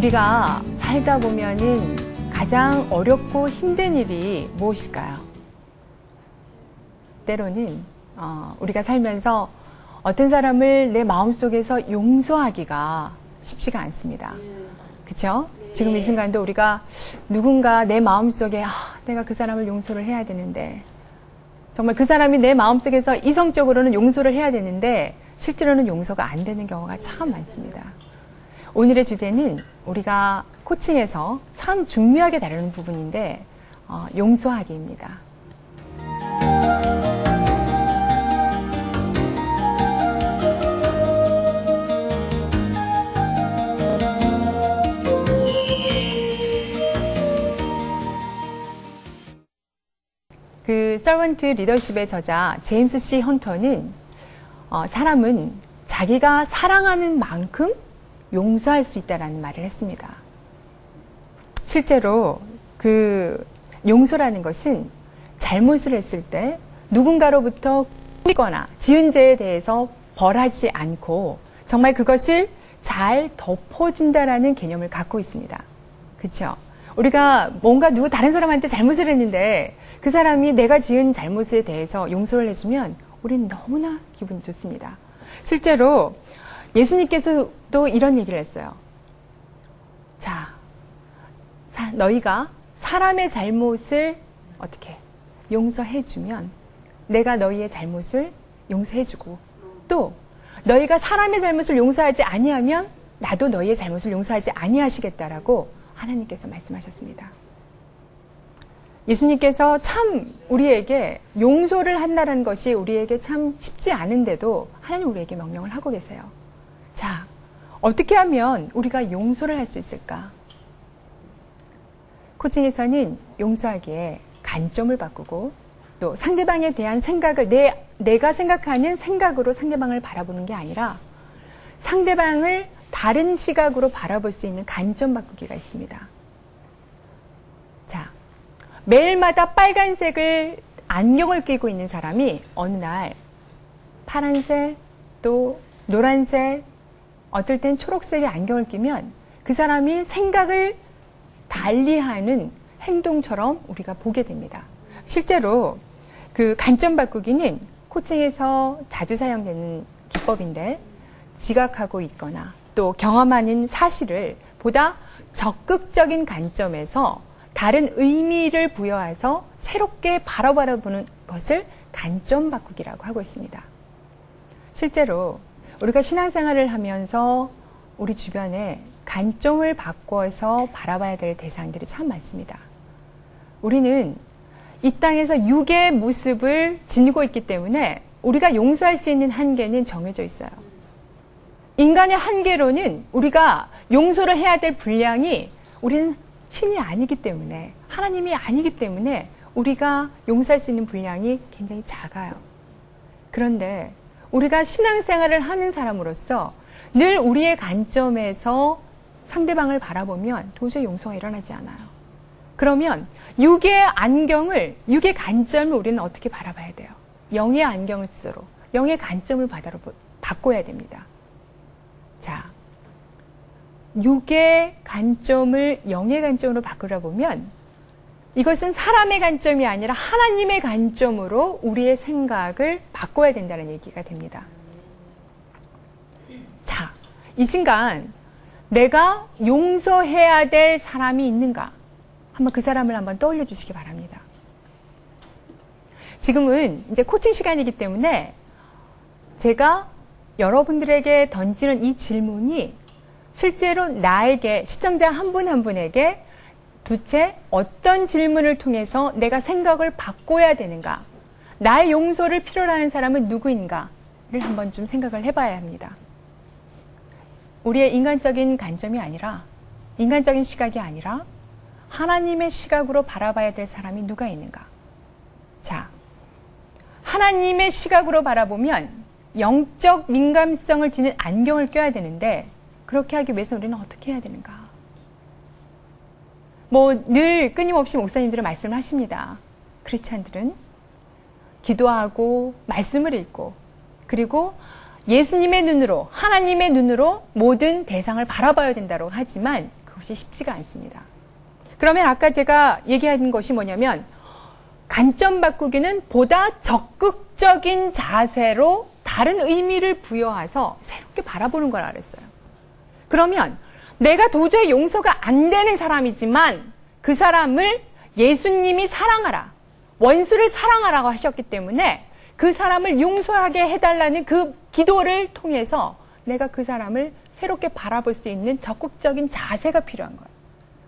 우리가 살다 보면은 가장 어렵고 힘든 일이 무엇일까요? 때로는 어, 우리가 살면서 어떤 사람을 내 마음속에서 용서하기가 쉽지가 않습니다. 그렇죠? 지금 이 순간도 우리가 누군가 내 마음속에 아, 내가 그 사람을 용서를 해야 되는데 정말 그 사람이 내 마음속에서 이성적으로는 용서를 해야 되는데 실제로는 용서가 안 되는 경우가 참 많습니다. 오늘의 주제는 우리가 코칭에서 참 중요하게 다루는 부분인데 어, 용서하기입니다. 그 서번트 리더십의 저자 제임스 C 헌터는 어, 사람은 자기가 사랑하는 만큼 용서할 수 있다라는 말을 했습니다. 실제로 그 용서라는 것은 잘못을 했을 때 누군가로부터 꾸거나 지은 죄에 대해서 벌하지 않고 정말 그것을 잘 덮어준다라는 개념을 갖고 있습니다. 그렇죠? 우리가 뭔가 누구 다른 사람한테 잘못을 했는데 그 사람이 내가 지은 잘못에 대해서 용서를 해주면 우리는 너무나 기분이 좋습니다. 실제로 예수님께서도 이런 얘기를 했어요. 자, 너희가 사람의 잘못을 어떻게 용서해주면 내가 너희의 잘못을 용서해주고 또 너희가 사람의 잘못을 용서하지 아니하면 나도 너희의 잘못을 용서하지 아니하시겠다라고 하나님께서 말씀하셨습니다. 예수님께서 참 우리에게 용서를 한다는 것이 우리에게 참 쉽지 않은데도 하나님 우리에게 명령을 하고 계세요. 자, 어떻게 하면 우리가 용서를 할 수 있을까? 코칭에서는 용서하기에 관점을 바꾸고 또 상대방에 대한 생각을 내, 내가 생각하는 생각으로 상대방을 바라보는 게 아니라 상대방을 다른 시각으로 바라볼 수 있는 관점 바꾸기가 있습니다. 자, 매일마다 빨간색을 안경을 끼고 있는 사람이 어느 날 파란색 또 노란색 어떨 땐 초록색의 안경을 끼면 그 사람이 생각을 달리하는 행동처럼 우리가 보게 됩니다. 실제로 그 관점 바꾸기는 코칭에서 자주 사용되는 기법인데 지각하고 있거나 또 경험하는 사실을 보다 적극적인 관점에서 다른 의미를 부여해서 새롭게 바라보는 것을 관점 바꾸기라고 하고 있습니다. 실제로 우리가 신앙생활을 하면서 우리 주변에 관점을 바꿔서 바라봐야 될 대상들이 참 많습니다. 우리는 이 땅에서 육의 모습을 지니고 있기 때문에 우리가 용서할 수 있는 한계는 정해져 있어요. 인간의 한계로는 우리가 용서를 해야 될 분량이 우리는 신이 아니기 때문에 하나님이 아니기 때문에 우리가 용서할 수 있는 분량이 굉장히 작아요. 그런데 우리가 신앙생활을 하는 사람으로서 늘 우리의 관점에서 상대방을 바라보면 도저히 용서가 일어나지 않아요. 그러면 육의 안경을, 육의 관점을 우리는 어떻게 바라봐야 돼요? 영의 안경을 쓰도록 영의 관점을 받아 바꿔야 됩니다. 자, 육의 관점을 영의 관점으로 바꾸려 보면 이것은 사람의 관점이 아니라 하나님의 관점으로 우리의 생각을 바꿔야 된다는 얘기가 됩니다. 자, 이 순간 내가 용서해야 될 사람이 있는가? 한번 그 사람을 한번 떠올려 주시기 바랍니다. 지금은 이제 코칭 시간이기 때문에 제가 여러분들에게 던지는 이 질문이 실제로 나에게 시청자 한 분한 한 분에게 도대체 어떤 질문을 통해서 내가 생각을 바꿔야 되는가? 나의 용서를 필요로 하는 사람은 누구인가를 한번 좀 생각을 해봐야 합니다. 우리의 인간적인 관점이 아니라, 인간적인 시각이 아니라, 하나님의 시각으로 바라봐야 될 사람이 누가 있는가? 자, 하나님의 시각으로 바라보면 영적 민감성을 지닌 안경을 껴야 되는데, 그렇게 하기 위해서 우리는 어떻게 해야 되는가? 뭐 늘 끊임없이 목사님들은 말씀을 하십니다. 크리스찬들은 기도하고 말씀을 읽고 그리고 예수님의 눈으로, 하나님의 눈으로 모든 대상을 바라봐야 된다고 하지만 그것이 쉽지가 않습니다. 그러면 아까 제가 얘기한 것이 뭐냐면 관점 바꾸기는 보다 적극적인 자세로 다른 의미를 부여해서 새롭게 바라보는 거라 그랬어요. 그러면 내가 도저히 용서가 안 되는 사람이지만 그 사람을 예수님이 사랑하라. 원수를 사랑하라고 하셨기 때문에 그 사람을 용서하게 해달라는 그 기도를 통해서 내가 그 사람을 새롭게 바라볼 수 있는 적극적인 자세가 필요한 거예요.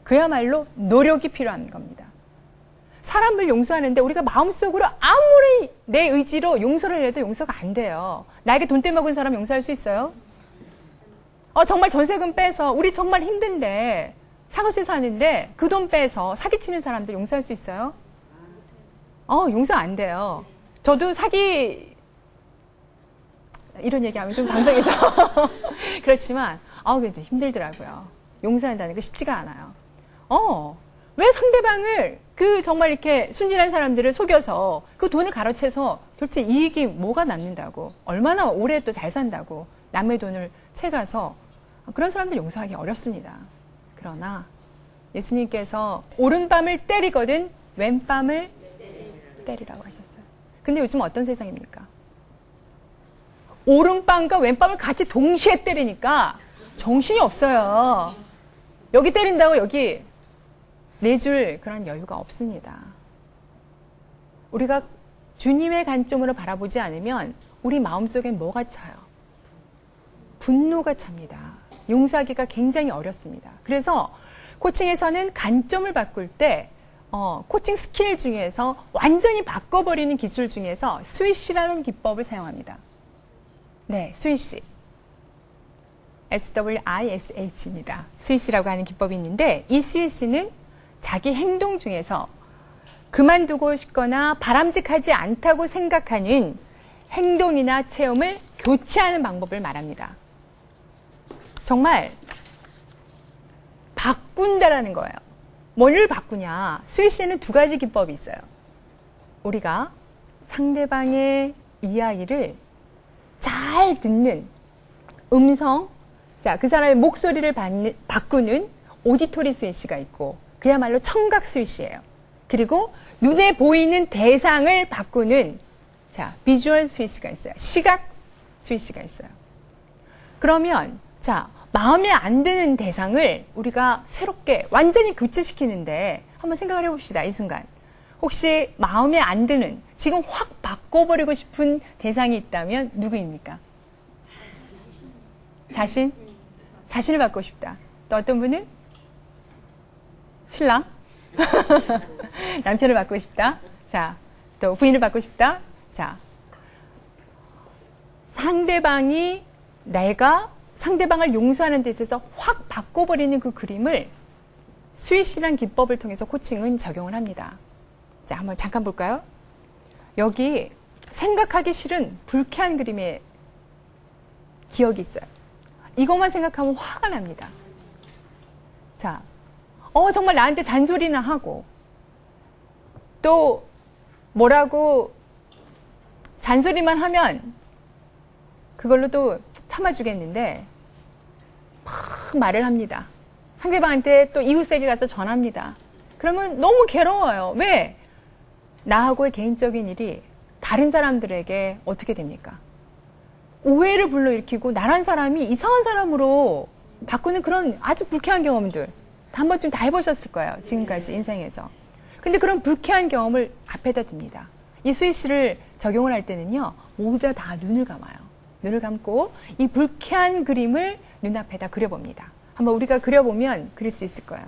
그야말로 노력이 필요한 겁니다. 사람을 용서하는데 우리가 마음속으로 아무리 내 의지로 용서를 해도 용서가 안 돼요. 나에게 돈 떼먹은 사람 용서할 수 있어요? 어, 정말 전세금 빼서 우리 정말 힘든데 사거세 사는데 그 돈 빼서 사기치는 사람들 용서할 수 있어요? 어, 용서 안 돼요. 저도 사기 이런 얘기하면 좀 방송에서 그렇지만 아, 근데 힘들더라고요. 용서한다는 게 쉽지가 않아요. 어, 왜 상대방을 그 정말 이렇게 순진한 사람들을 속여서 그 돈을 가로채서 도대체 이익이 뭐가 남는다고 얼마나 오래 또 잘 산다고 남의 돈을 채가서 그런 사람들 용서하기 어렵습니다. 그러나 예수님께서 오른밤을 때리거든 왼밤을 때리라고 하셨어요. 근데 요즘 어떤 세상입니까? 오른밤과 왼밤을 같이 동시에 때리니까 정신이 없어요. 여기 때린다고 여기 내줄 그런 여유가 없습니다. 우리가 주님의 관점으로 바라보지 않으면 우리 마음속엔 뭐가 차요? 분노가 찹니다. 용서하기가 굉장히 어렵습니다. 그래서 코칭에서는 관점을 바꿀 때 어, 코칭 스킬 중에서 완전히 바꿔버리는 기술 중에서 스위시라는 기법을 사용합니다. 네, 스위시. SWISH입니다. 스위시라고 하는 기법이 있는데 이 스위시는 자기 행동 중에서 그만두고 싶거나 바람직하지 않다고 생각하는 행동이나 체험을 교체하는 방법을 말합니다. 정말 바꾼다라는 거예요. 뭐를 바꾸냐? 스위스에는 두 가지 기법이 있어요. 우리가 상대방의 이야기를 잘 듣는 음성, 자, 그 사람의 목소리를 받는, 바꾸는 오디토리 스위치가 있고, 그야말로 청각 스위치예요. 그리고 눈에 보이는 대상을 바꾸는, 자, 비주얼 스위치가 있어요. 시각 스위치가 있어요. 그러면, 자, 마음에 안 드는 대상을 우리가 새롭게 완전히 교체시키는데 한번 생각을 해봅시다. 이 순간. 혹시 마음에 안 드는, 지금 확 바꿔버리고 싶은 대상이 있다면 누구입니까? 자신? 자신을 바꾸고 싶다. 또 어떤 분은? 신랑? 남편을 바꾸고 싶다. 자, 또 부인을 바꾸고 싶다. 자, 상대방이 내가 상대방을 용서하는 데 있어서 확 바꿔버리는 그 그림을 스위시란 기법을 통해서 코칭은 적용을 합니다. 자, 한번 잠깐 볼까요? 여기 생각하기 싫은 불쾌한 그림의 기억이 있어요. 이것만 생각하면 화가 납니다. 자, 어, 정말 나한테 잔소리나 하고, 또, 뭐라고 잔소리만 하면, 그걸로 또 참아주겠는데, 막 말을 합니다. 상대방한테 또 이웃에게 가서 전합니다. 그러면 너무 괴로워요. 왜? 나하고의 개인적인 일이 다른 사람들에게 어떻게 됩니까? 오해를 불러일으키고 나란 사람이 이상한 사람으로 바꾸는 그런 아주 불쾌한 경험들 한 번쯤 다 해보셨을 거예요. 지금까지 인생에서. 근데 그런 불쾌한 경험을 앞에다 둡니다. 이 스위스를 적용을 할 때는요, 모두 다 눈을 감아요. 눈을 감고 이 불쾌한 그림을 눈앞에다 그려봅니다. 한번 우리가 그려보면 그릴 수 있을 거예요.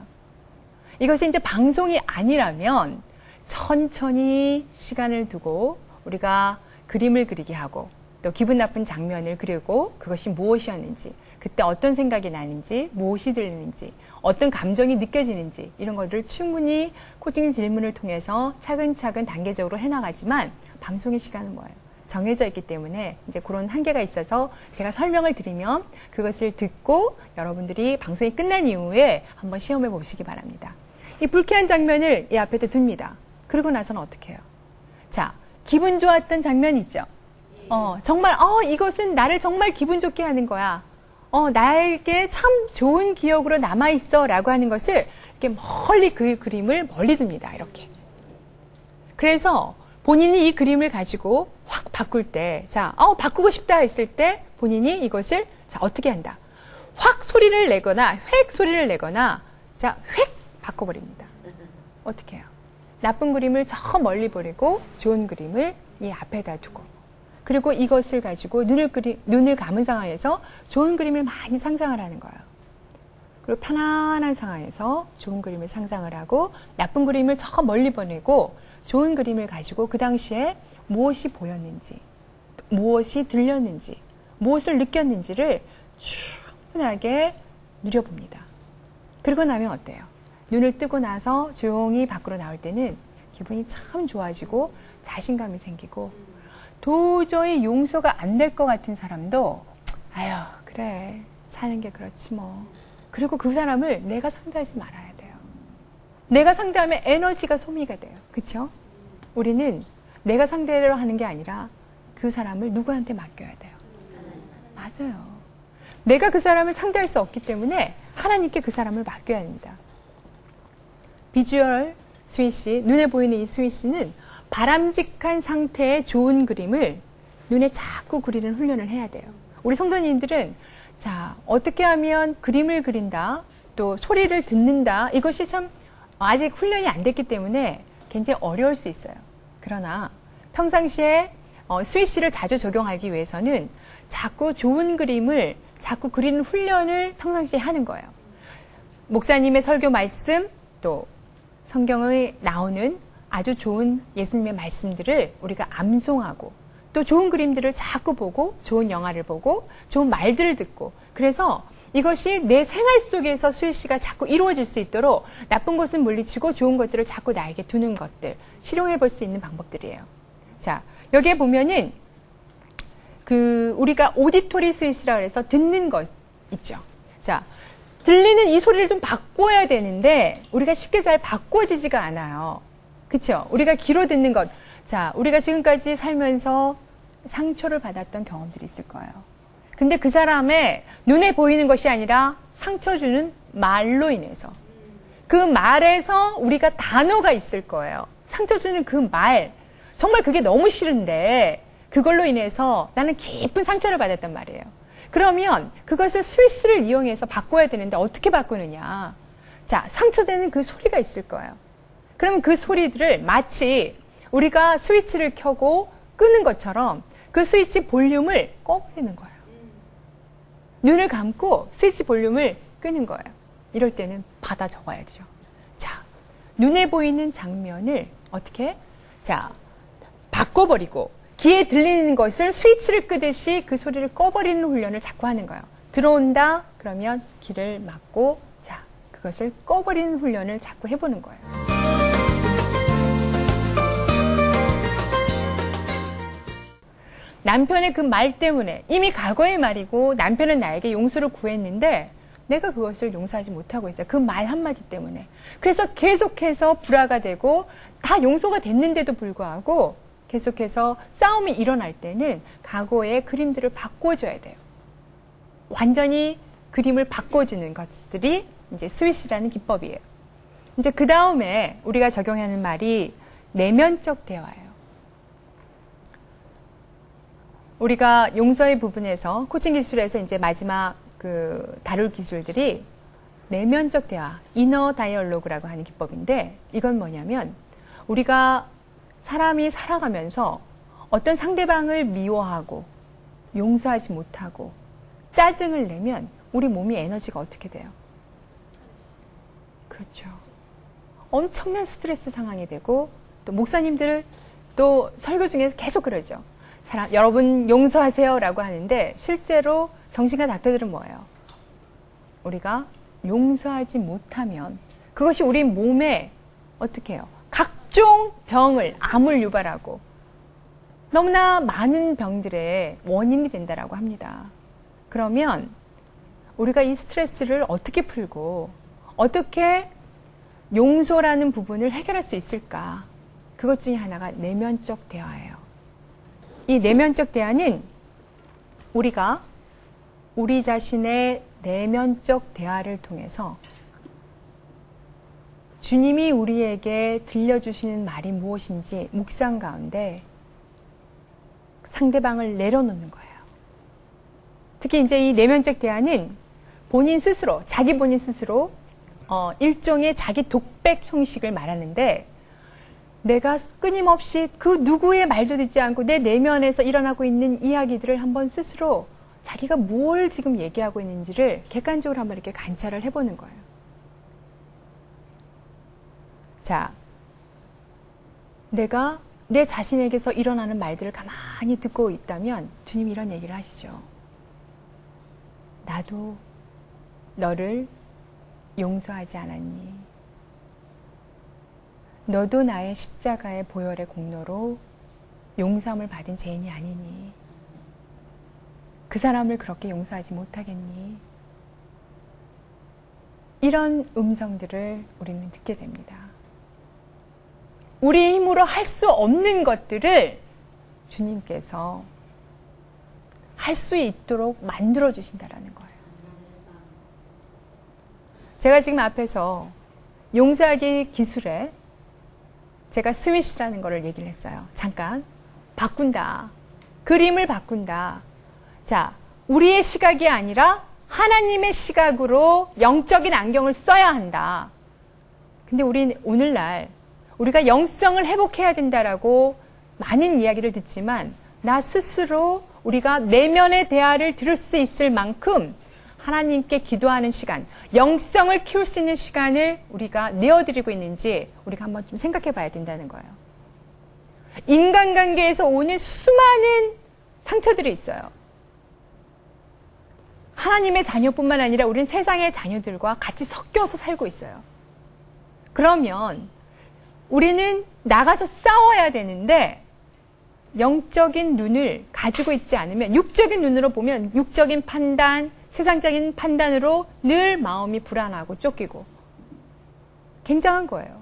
이것이 이제 방송이 아니라면 천천히 시간을 두고 우리가 그림을 그리게 하고 또 기분 나쁜 장면을 그리고 그것이 무엇이었는지 그때 어떤 생각이 나는지 무엇이 들리는지 어떤 감정이 느껴지는지 이런 것들을 충분히 코칭 질문을 통해서 차근차근 단계적으로 해나가지만 방송의 시간은 뭐예요? 정해져 있기 때문에 이제 그런 한계가 있어서 제가 설명을 드리면 그것을 듣고 여러분들이 방송이 끝난 이후에 한번 시험해 보시기 바랍니다. 이 불쾌한 장면을 이 앞에도 둡니다. 그리고 나서는 어떻게 해요? 자, 기분 좋았던 장면 있죠? 어, 정말, 어, 이것은 나를 정말 기분 좋게 하는 거야. 어, 나에게 참 좋은 기억으로 남아있어. 라고 하는 것을 이렇게 멀리 그 그림을 멀리 둡니다. 이렇게. 그래서 본인이 이 그림을 가지고 확 바꿀 때, 자, 어, 바꾸고 싶다 했을 때 본인이 이것을 자, 어떻게 한다. 확 소리를 내거나 획 소리를 내거나 자, 획 바꿔버립니다. 어떻게 해요? 나쁜 그림을 저 멀리 버리고 좋은 그림을 이 앞에다 두고 그리고 이것을 가지고 눈을 그리, 눈을 감은 상황에서 좋은 그림을 많이 상상을 하는 거예요. 그리고 편안한 상황에서 좋은 그림을 상상을 하고 나쁜 그림을 저 멀리 보내고 좋은 그림을 가지고 그 당시에 무엇이 보였는지, 무엇이 들렸는지, 무엇을 느꼈는지를 충분하게 누려봅니다. 그러고 나면 어때요? 눈을 뜨고 나서 조용히 밖으로 나올 때는 기분이 참 좋아지고 자신감이 생기고 도저히 용서가 안 될 것 같은 사람도 아유 그래 사는 게 그렇지 뭐 그리고 그 사람을 내가 상대하지 말아야. 내가 상대하면 에너지가 소비가 돼요. 그렇죠? 우리는 내가 상대를 하는 게 아니라 그 사람을 누구한테 맡겨야 돼요. 맞아요. 내가 그 사람을 상대할 수 없기 때문에 하나님께 그 사람을 맡겨야 합니다. 비주얼 스위시, 눈에 보이는 이 스위시는 바람직한 상태의 좋은 그림을 눈에 자꾸 그리는 훈련을 해야 돼요. 우리 성도님들은 자, 어떻게 하면 그림을 그린다, 또 소리를 듣는다, 이것이 참 아직 훈련이 안 됐기 때문에 굉장히 어려울 수 있어요. 그러나 평상시에 어, 스위시를 자주 적용하기 위해서는 자꾸 좋은 그림을 자꾸 그리는 훈련을 평상시에 하는 거예요. 목사님의 설교 말씀, 또 성경에 나오는 아주 좋은 예수님의 말씀들을 우리가 암송하고 또 좋은 그림들을 자꾸 보고 좋은 영화를 보고 좋은 말들을 듣고 그래서 이것이 내 생활 속에서 수일씨가 자꾸 이루어질 수 있도록 나쁜 것은 물리치고 좋은 것들을 자꾸 나에게 두는 것들 실용해 볼 수 있는 방법들이에요. 자, 여기에 보면은 그 우리가 오디토리 스위스라 그래서 듣는 것 있죠. 자, 들리는 이 소리를 좀 바꿔야 되는데 우리가 쉽게 잘 바꿔지지가 않아요. 그렇죠? 우리가 귀로 듣는 것. 자, 우리가 지금까지 살면서 상처를 받았던 경험들이 있을 거예요. 근데 그 사람의 눈에 보이는 것이 아니라 상처 주는 말로 인해서 그 말에서 우리가 단어가 있을 거예요. 상처 주는 그 말. 정말 그게 너무 싫은데 그걸로 인해서 나는 깊은 상처를 받았단 말이에요. 그러면 그것을 스위스를 이용해서 바꿔야 되는데 어떻게 바꾸느냐. 자, 상처되는 그 소리가 있을 거예요. 그러면 그 소리들을 마치 우리가 스위치를 켜고 끄는 것처럼 그 스위치 볼륨을 꺼버리는 거예요. 눈을 감고 스위치 볼륨을 끄는 거예요. 이럴 때는 받아 적어야죠. 자, 눈에 보이는 장면을 어떻게? 자, 바꿔버리고 귀에 들리는 것을 스위치를 끄듯이 그 소리를 꺼버리는 훈련을 자꾸 하는 거예요. 들어온다? 그러면 귀를 막고, 자, 그것을 꺼버리는 훈련을 자꾸 해보는 거예요. 남편의 그 말 때문에 이미 과거의 말이고 남편은 나에게 용서를 구했는데 내가 그것을 용서하지 못하고 있어요. 그 말 한마디 때문에. 그래서 계속해서 불화가 되고 다 용서가 됐는데도 불구하고 계속해서 싸움이 일어날 때는 과거의 그림들을 바꿔줘야 돼요. 완전히 그림을 바꿔주는 것들이 이제 스위시라는 기법이에요. 이제 그 다음에 우리가 적용하는 말이 내면적 대화예요. 우리가 용서의 부분에서 코칭 기술에서 이제 마지막 그 다룰 기술들이 내면적 대화, 이너 다이얼로그라고 하는 기법인데 이건 뭐냐면 우리가 사람이 살아가면서 어떤 상대방을 미워하고 용서하지 못하고 짜증을 내면 우리 몸이 에너지가 어떻게 돼요? 그렇죠. 엄청난 스트레스 상황이 되고 또 목사님들을 또 설교 중에서 계속 그러죠. 사람, 여러분 용서하세요라고 하는데 실제로 정신과 닥터들은 뭐예요? 우리가 용서하지 못하면 그것이 우리 몸에 어떻게 해요? 각종 병을 암을 유발하고 너무나 많은 병들의 원인이 된다라고 합니다. 그러면 우리가 이 스트레스를 어떻게 풀고 어떻게 용서라는 부분을 해결할 수 있을까? 그것 중에 하나가 내면적 대화예요. 이 내면적 대화는 우리가 우리 자신의 내면적 대화를 통해서 주님이 우리에게 들려주시는 말이 무엇인지 묵상 가운데 상대방을 내려놓는 거예요. 특히 이제 이 내면적 대화는 본인 스스로, 자기 본인 스스로 어, 일종의 자기 독백 형식을 말하는데 내가 끊임없이 그 누구의 말도 듣지 않고 내 내면에서 일어나고 있는 이야기들을 한번 스스로 자기가 뭘 지금 얘기하고 있는지를 객관적으로 한번 이렇게 관찰을 해보는 거예요. 자, 내가 내 자신에게서 일어나는 말들을 가만히 듣고 있다면 주님 이런 얘기를 하시죠. 나도 너를 용서하지 않았니? 너도 나의 십자가의 보혈의 공로로 용서함을 받은 죄인이 아니니? 그 사람을 그렇게 용서하지 못하겠니? 이런 음성들을 우리는 듣게 됩니다. 우리 힘으로 할 수 없는 것들을 주님께서 할 수 있도록 만들어 주신다라는 거예요. 제가 지금 앞에서 용서하기 기술에 제가 스위시라는 거를 얘기를 했어요. 잠깐 바꾼다. 그림을 바꾼다. 자, 우리의 시각이 아니라 하나님의 시각으로 영적인 안경을 써야 한다. 근데 우리 오늘날 우리가 영성을 회복해야 된다라고 많은 이야기를 듣지만 나 스스로 우리가 내면의 대화를 들을 수 있을 만큼 하나님께 기도하는 시간, 영성을 키울 수 있는 시간을 우리가 내어드리고 있는지 우리가 한번 좀 생각해 봐야 된다는 거예요. 인간관계에서 오는 수많은 상처들이 있어요. 하나님의 자녀뿐만 아니라 우리는 세상의 자녀들과 같이 섞여서 살고 있어요. 그러면 우리는 나가서 싸워야 되는데 영적인 눈을 가지고 있지 않으면 육적인 눈으로 보면 육적인 판단, 세상적인 판단으로 늘 마음이 불안하고 쫓기고 굉장한 거예요.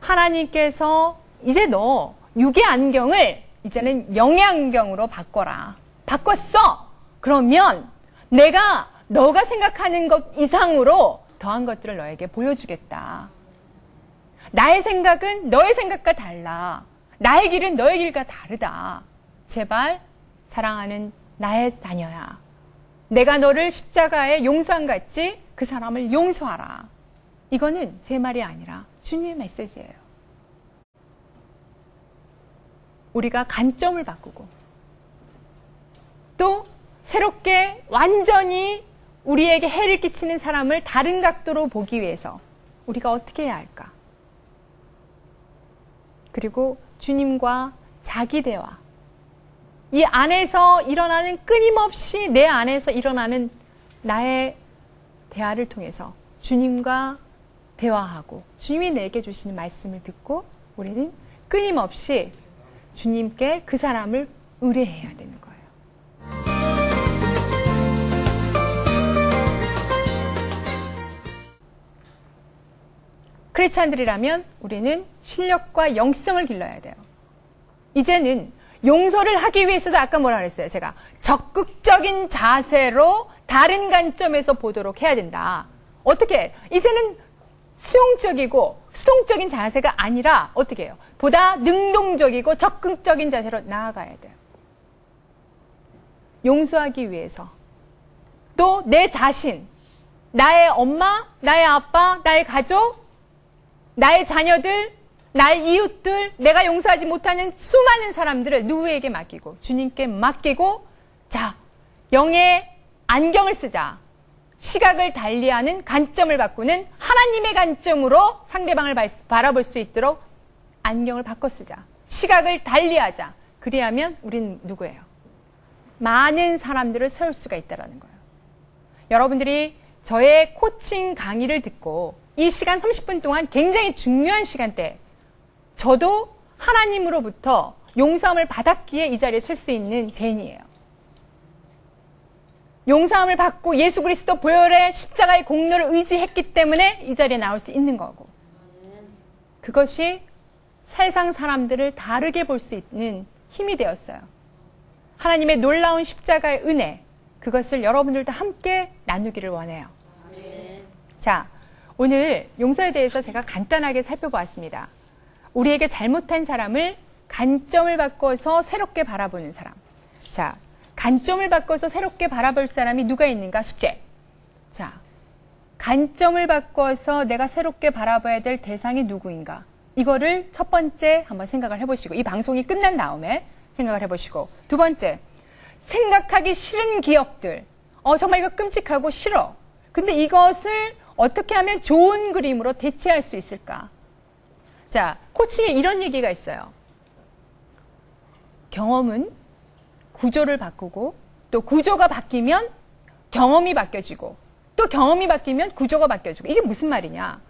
하나님께서 이제 너 육의 안경을 이제는 영의 안경으로 바꿔라. 바꿨어! 그러면 내가 너가 생각하는 것 이상으로 더한 것들을 너에게 보여주겠다. 나의 생각은 너의 생각과 달라. 나의 길은 너의 길과 다르다. 제발 사랑하는 나의 자녀야. 내가 너를 십자가에 용서한 같이 그 사람을 용서하라. 이거는 제 말이 아니라 주님의 메시지예요. 우리가 관점을 바꾸고 또 새롭게 완전히 우리에게 해를 끼치는 사람을 다른 각도로 보기 위해서 우리가 어떻게 해야 할까? 그리고 주님과 자기 대화. 이 안에서 일어나는 끊임없이 내 안에서 일어나는 나의 대화를 통해서 주님과 대화하고 주님이 내게 주시는 말씀을 듣고 우리는 끊임없이 주님께 그 사람을 의뢰해야 되는 거예요. 크리스찬들이라면 우리는 실력과 영성을 길러야 돼요. 이제는 용서를 하기 위해서도 아까 뭐라 그랬어요? 제가 적극적인 자세로 다른 관점에서 보도록 해야 된다. 어떻게? 이제는 수용적이고 수동적인 자세가 아니라 어떻게 해요? 보다 능동적이고 적극적인 자세로 나아가야 돼요. 용서하기 위해서 또 내 자신, 나의 엄마, 나의 아빠, 나의 가족, 나의 자녀들, 나의 이웃들, 내가 용서하지 못하는 수많은 사람들을 누구에게 맡기고 주님께 맡기고 자 영의 안경을 쓰자. 시각을 달리하는 관점을 바꾸는 하나님의 관점으로 상대방을 바라볼 수 있도록 안경을 바꿔 쓰자. 시각을 달리하자. 그리하면 우린 누구예요? 많은 사람들을 세울 수가 있다는 거예요. 여러분들이 저의 코칭 강의를 듣고 이 시간 30분 동안 굉장히 중요한 시간대 저도 하나님으로부터 용서함을 받았기에 이 자리에 설 수 있는 제인이에요. 용서함을 받고 예수 그리스도 보혈의 십자가의 공로를 의지했기 때문에 이 자리에 나올 수 있는 거고. 그것이 세상 사람들을 다르게 볼 수 있는 힘이 되었어요. 하나님의 놀라운 십자가의 은혜, 그것을 여러분들도 함께 나누기를 원해요. 자, 오늘 용서에 대해서 제가 간단하게 살펴보았습니다. 우리에게 잘못한 사람을 관점을 바꿔서 새롭게 바라보는 사람. 자, 관점을 바꿔서 새롭게 바라볼 사람이 누가 있는가? 숙제. 자, 관점을 바꿔서 내가 새롭게 바라봐야 될 대상이 누구인가? 이거를 첫 번째 한번 생각을 해보시고, 이 방송이 끝난 다음에 생각을 해보시고, 두 번째, 생각하기 싫은 기억들. 어, 정말 이거 끔찍하고 싫어. 근데 이것을 어떻게 하면 좋은 그림으로 대체할 수 있을까? 자, 코칭에 이런 얘기가 있어요. 경험은 구조를 바꾸고 또 구조가 바뀌면 경험이 바뀌어지고 또 경험이 바뀌면 구조가 바뀌어지고 이게 무슨 말이냐?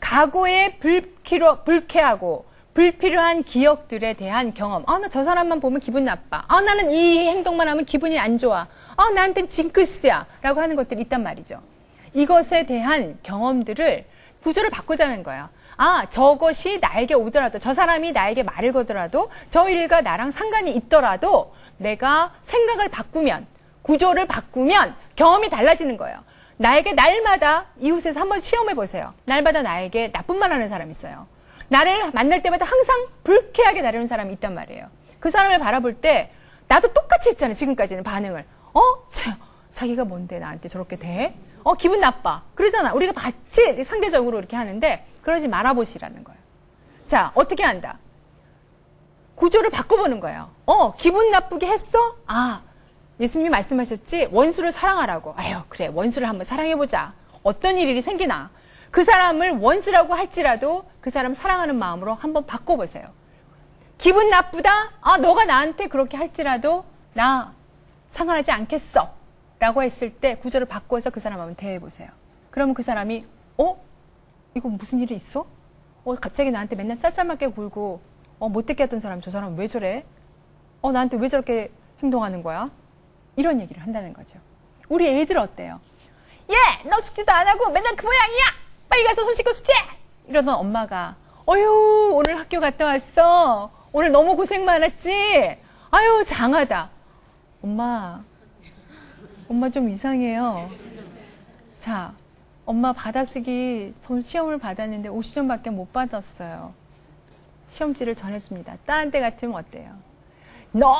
과거에 불필요, 불쾌하고 불필요한 기억들에 대한 경험. 아, 나 저 사람만 보면 기분 나빠. 아, 나는 이 행동만 하면 기분이 안 좋아. 아, 나한텐 징크스야. 라고 하는 것들이 있단 말이죠. 이것에 대한 경험들을 구조를 바꾸자는 거예요. 아, 저것이 나에게 오더라도, 저 사람이 나에게 말을 거더라도, 저 일과 나랑 상관이 있더라도, 내가 생각을 바꾸면, 구조를 바꾸면 경험이 달라지는 거예요. 나에게 날마다 이웃에서 한번 시험해 보세요. 날마다 나에게 나쁜 말 하는 사람 있어요. 나를 만날 때마다 항상 불쾌하게 다루는 사람이 있단 말이에요. 그 사람을 바라볼 때 나도 똑같이 했잖아요. 지금까지는 반응을. 어? 자, 자기가 뭔데 나한테 저렇게 대? 어, 기분 나빠. 그러잖아. 우리가 같이 상대적으로 이렇게 하는데 그러지 말아보시라는 거예요. 자, 어떻게 한다? 구조를 바꿔보는 거예요. 어, 기분 나쁘게 했어? 아, 예수님이 말씀하셨지? 원수를 사랑하라고. 아유, 그래. 원수를 한번 사랑해보자. 어떤 일이 생기나. 그 사람을 원수라고 할지라도 그 사람 사랑하는 마음으로 한번 바꿔보세요. 기분 나쁘다? 아, 너가 나한테 그렇게 할지라도 나 상관하지 않겠어. 라고 했을 때 구조를 바꿔서 그 사람 한번 대해보세요. 그러면 그 사람이, 어? 이거 무슨 일이 있어? 어, 갑자기 나한테 맨날 쌀쌀맞게 굴고, 어, 못되게 했던 사람, 저 사람 왜 저래? 어, 나한테 왜 저렇게 행동하는 거야? 이런 얘기를 한다는 거죠. 우리 애들 어때요? 예! 너 숙제도 안 하고 맨날 그 모양이야! 빨리 가서 손 씻고 숙제! 이러면 엄마가, 어휴, 오늘 학교 갔다 왔어. 오늘 너무 고생 많았지? 아유, 장하다. 엄마, 엄마 좀 이상해요. 자, 엄마 받아쓰기 시험을 받았는데 50점밖에 못 받았어요. 시험지를 전해줍니다. 딴때 같으면 어때요? 너!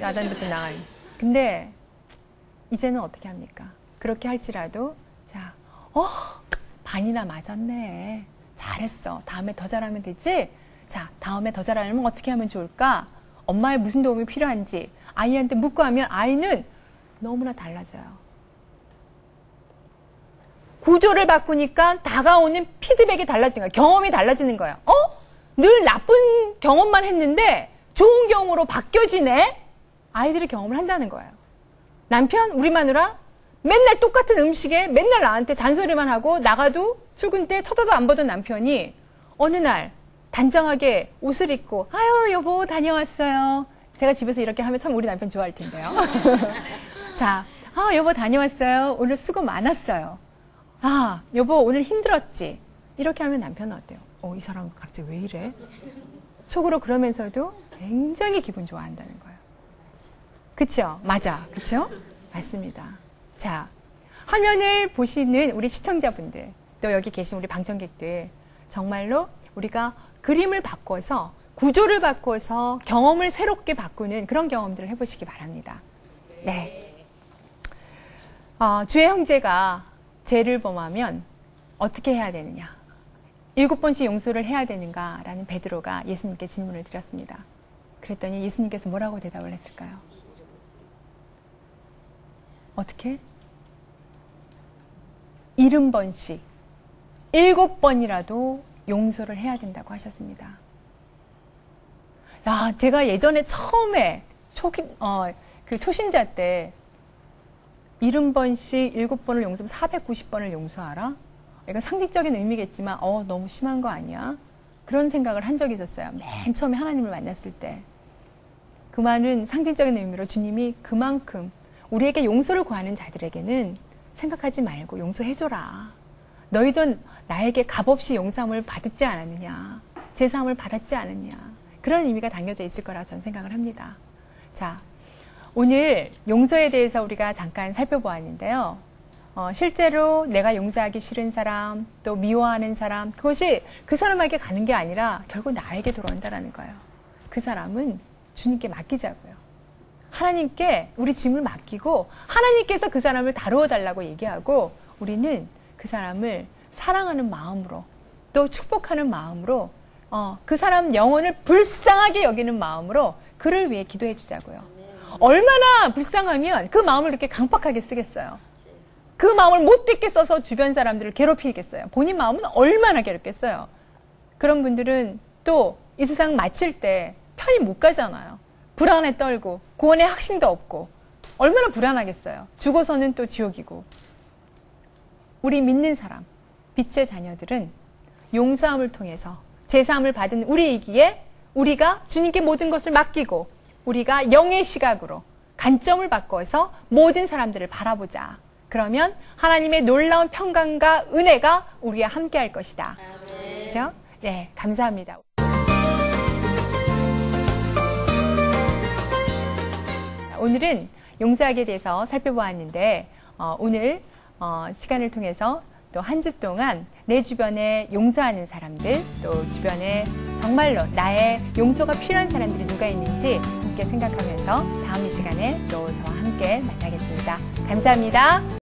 야단부터 나가요. 근데 이제는 어떻게 합니까? 그렇게 할지라도 자, 어, 반이나 맞았네. 잘했어. 다음에 더 잘하면 되지? 자, 다음에 더 잘하려면 어떻게 하면 좋을까? 엄마의 무슨 도움이 필요한지 아이한테 묻고 하면 아이는 너무나 달라져요. 구조를 바꾸니까 다가오는 피드백이 달라지는 거예요. 경험이 달라지는 거예요. 어? 늘 나쁜 경험만 했는데 좋은 경험으로 바뀌어지네? 아이들이 경험을 한다는 거예요. 남편, 우리 마누라, 맨날 똑같은 음식에 맨날 나한테 잔소리만 하고 나가도 출근 때 쳐다도 안 보던 남편이 어느 날 단정하게 옷을 입고 아유 여보 다녀왔어요. 제가 집에서 이렇게 하면 참 우리 남편 좋아할 텐데요. 자, 아 여보 다녀왔어요. 오늘 수고 많았어요. 아 여보 오늘 힘들었지. 이렇게 하면 남편은 어때요? 어 이 사람 갑자기 왜 이래? 속으로 그러면서도 굉장히 기분 좋아한다는 거예요. 그쵸? 맞아. 그쵸? 맞습니다. 자, 화면을 보시는 우리 시청자분들, 또 여기 계신 우리 방청객들, 정말로 우리가 그림을 바꿔서 구조를 바꿔서 경험을 새롭게 바꾸는 그런 경험들을 해보시기 바랍니다. 네. 어, 주의 형제가 죄를 범하면 어떻게 해야 되느냐? 일곱 번씩 용서를 해야 되는가 라는 베드로가 예수님께 질문을 드렸습니다. 그랬더니 예수님께서 뭐라고 대답을 했을까요? 어떻게? 일흔 번씩, 일곱 번이라도 용서를 해야 된다고 하셨습니다. 야, 제가 예전에 처음에 초기, 어, 그 초신자 때 일흔 번씩 일곱 번을 용서하면 490번을 용서하라? 이건 상징적인 의미겠지만, 어, 너무 심한 거 아니야? 그런 생각을 한 적이 있었어요. 맨 처음에 하나님을 만났을 때. 그 말은 상징적인 의미로 주님이 그만큼 우리에게 용서를 구하는 자들에게는 생각하지 말고 용서해줘라. 너희도 나에게 값없이 용서함을 받지 않았느냐. 제 삶을 받았지 않느냐. 그런 의미가 담겨져 있을 거라고 저는 생각을 합니다. 자, 오늘 용서에 대해서 우리가 잠깐 살펴보았는데요. 어, 실제로 내가 용서하기 싫은 사람, 또 미워하는 사람, 그것이 그 사람에게 가는 게 아니라 결국 나에게 돌아온다라는 거예요. 그 사람은 주님께 맡기자고요. 하나님께 우리 짐을 맡기고 하나님께서 그 사람을 다루어 달라고 얘기하고 우리는 그 사람을 사랑하는 마음으로 또 축복하는 마음으로 어, 그 사람 영혼을 불쌍하게 여기는 마음으로 그를 위해 기도해 주자고요. 얼마나 불쌍하면 그 마음을 이렇게 강팍하게 쓰겠어요. 그 마음을 못되게 써서 주변 사람들을 괴롭히겠어요. 본인 마음은 얼마나 괴롭겠어요. 그런 분들은 또 이 세상 마칠 때 편히 못 가잖아요. 불안에 떨고 구원의 확신도 없고 얼마나 불안하겠어요. 죽어서는 또 지옥이고. 우리 믿는 사람, 빛의 자녀들은 용서함을 통해서 제사함을 받은 우리이기에 우리가 주님께 모든 것을 맡기고 우리가 영의 시각으로 관점을 바꿔서 모든 사람들을 바라보자. 그러면 하나님의 놀라운 평강과 은혜가 우리와 함께 할 것이다. 그렇죠? 예, 감사합니다. 오늘은 용서하기에 대해서 살펴보았는데 어, 오늘 어, 시간을 통해서 또 한 주 동안 내 주변에 용서하는 사람들 또 주변에 정말로 나의 용서가 필요한 사람들이 누가 있는지 함께 생각하면서 다음 이 시간에 또 저와 함께 만나겠습니다. 감사합니다.